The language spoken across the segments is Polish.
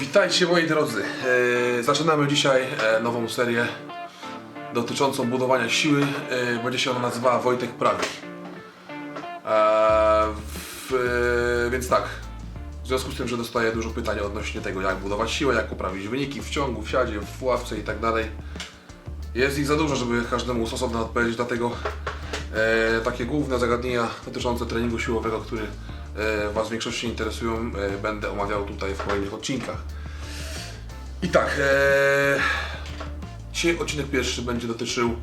Witajcie moi drodzy. E, zaczynamy dzisiaj e, nową serię dotyczącą budowania siły. E, będzie się ona nazywała Wojtek Prawi. Więc tak, w związku z tym, że dostaję dużo pytań odnośnie tego, jak budować siłę, jak poprawić wyniki w ciągu, w siadzie, w ławce i tak dalej. Jest ich za dużo, żeby każdemu osobno odpowiedzieć, dlatego takie główne zagadnienia dotyczące treningu siłowego, które e, Was w większości interesują, e, będę omawiał tutaj w kolejnych odcinkach. I tak, e, dzisiaj odcinek pierwszy będzie dotyczył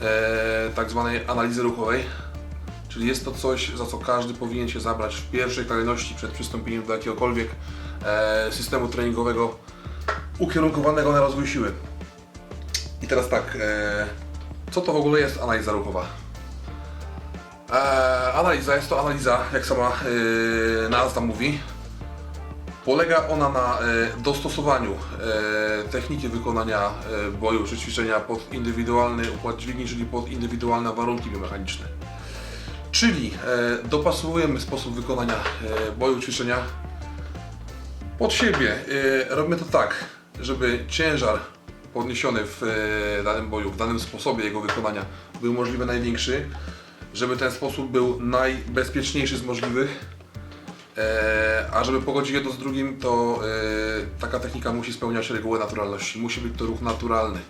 e, tak zwanej analizy ruchowej, czyli jest to coś, za co każdy powinien się zabrać w pierwszej kolejności przed przystąpieniem do jakiegokolwiek e, systemu treningowego ukierunkowanego na rozwój siły. I teraz tak, e, co to w ogóle jest analiza ruchowa? E, analiza jest to analiza, jak sama e, nazwa mówi. Polega ona na e, dostosowaniu e, techniki wykonania boju czy ćwiczenia pod indywidualny układ dźwigni, czyli pod indywidualne warunki biomechaniczne. Czyli dopasowujemy sposób wykonania boju ćwiczenia pod siebie. Robimy to tak, żeby ciężar podniesiony w danym boju, w danym sposobie jego wykonania był możliwie największy, żeby ten sposób był najbezpieczniejszy z możliwych. E, a żeby pogodzić jedno z drugim, to e, taka technika musi spełniać regułę naturalności. Musi być to ruch naturalny.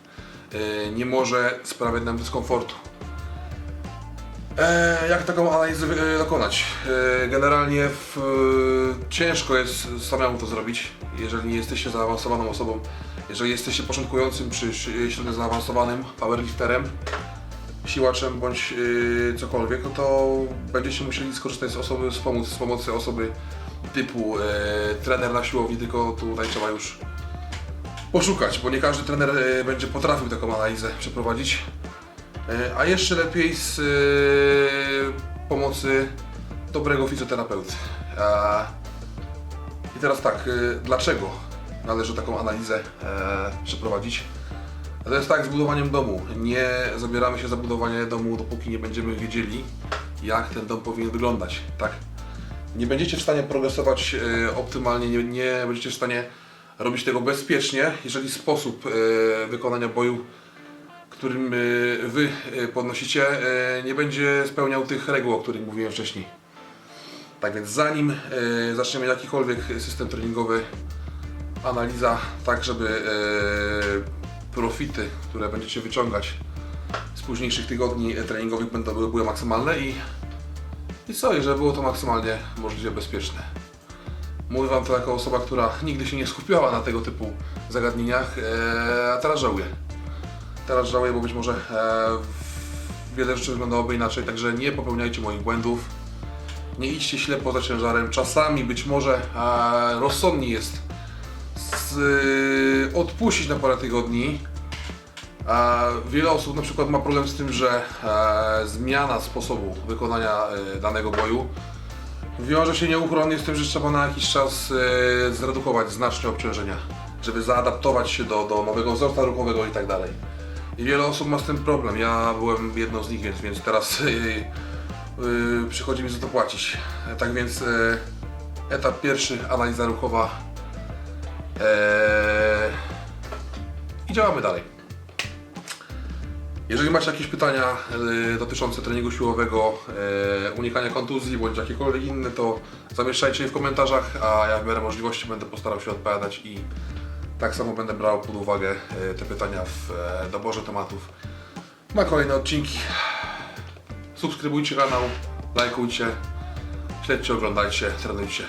E, nie może sprawiać nam dyskomfortu. E, jak taką analizę e, dokonać? E, generalnie w, e, ciężko jest samemu to zrobić, jeżeli nie jesteście zaawansowaną osobą. Jeżeli jesteście początkującym czy średnio zaawansowanym powerlifterem, siłaczem bądź yy, cokolwiek, no to będziecie musieli skorzystać z, osoby, z, pomocy, z pomocy osoby typu yy, trener na siłowni, tylko tutaj trzeba już poszukać, bo nie każdy trener yy, będzie potrafił taką analizę przeprowadzić. Yy, a jeszcze lepiej z yy, pomocy dobrego fizjoterapeuty. A, I teraz tak, yy, dlaczego należy taką analizę e, przeprowadzić? To jest tak z budowaniem domu. Nie zabieramy się za budowanie domu, dopóki nie będziemy wiedzieli, jak ten dom powinien wyglądać. Tak? Nie będziecie w stanie progresować e, optymalnie, nie, nie będziecie w stanie robić tego bezpiecznie, jeżeli sposób e, wykonania boju, którym e, Wy podnosicie, nie będzie spełniał tych reguł, o których mówiłem wcześniej. Tak więc zanim zaczniemy jakikolwiek system treningowy, analiza, tak żeby profity, które będziecie wyciągać z późniejszych tygodni e, treningowych będą były, były maksymalne i, i co, i żeby było to maksymalnie możliwie bezpieczne. Mówię Wam to jako osoba, która nigdy się nie skupiała na tego typu zagadnieniach, e, a teraz żałuję. Teraz żałuję, bo być może e, wiele rzeczy wyglądałoby inaczej, także nie popełniajcie moich błędów. Nie idźcie ślepo za ciężarem. Czasami być może rozsądniej jest y, odpuścić na parę tygodni. Wiele osób na przykład ma problem z tym, że e, zmiana sposobu wykonania e, danego boju wiąże się nieuchronnie z tym, że trzeba na jakiś czas e, zredukować znacznie obciążenia, żeby zaadaptować się do, do nowego wzorca ruchowego i tak dalej. I wiele osób ma z tym problem. Ja byłem jedną z nich, więc, więc teraz e, przychodzi mi za to płacić. Tak więc etap pierwszy, analiza ruchowa Eee, I działamy dalej. Jeżeli macie jakieś pytania e, dotyczące treningu siłowego, e, unikania kontuzji bądź jakiekolwiek inne, to zamieszczajcie je w komentarzach, a ja w miarę możliwości będę postarał się odpowiadać i tak samo będę brał pod uwagę e, te pytania w e, doborze tematów na kolejne odcinki. Subskrybujcie kanał, lajkujcie, śledźcie, oglądajcie, trenujcie.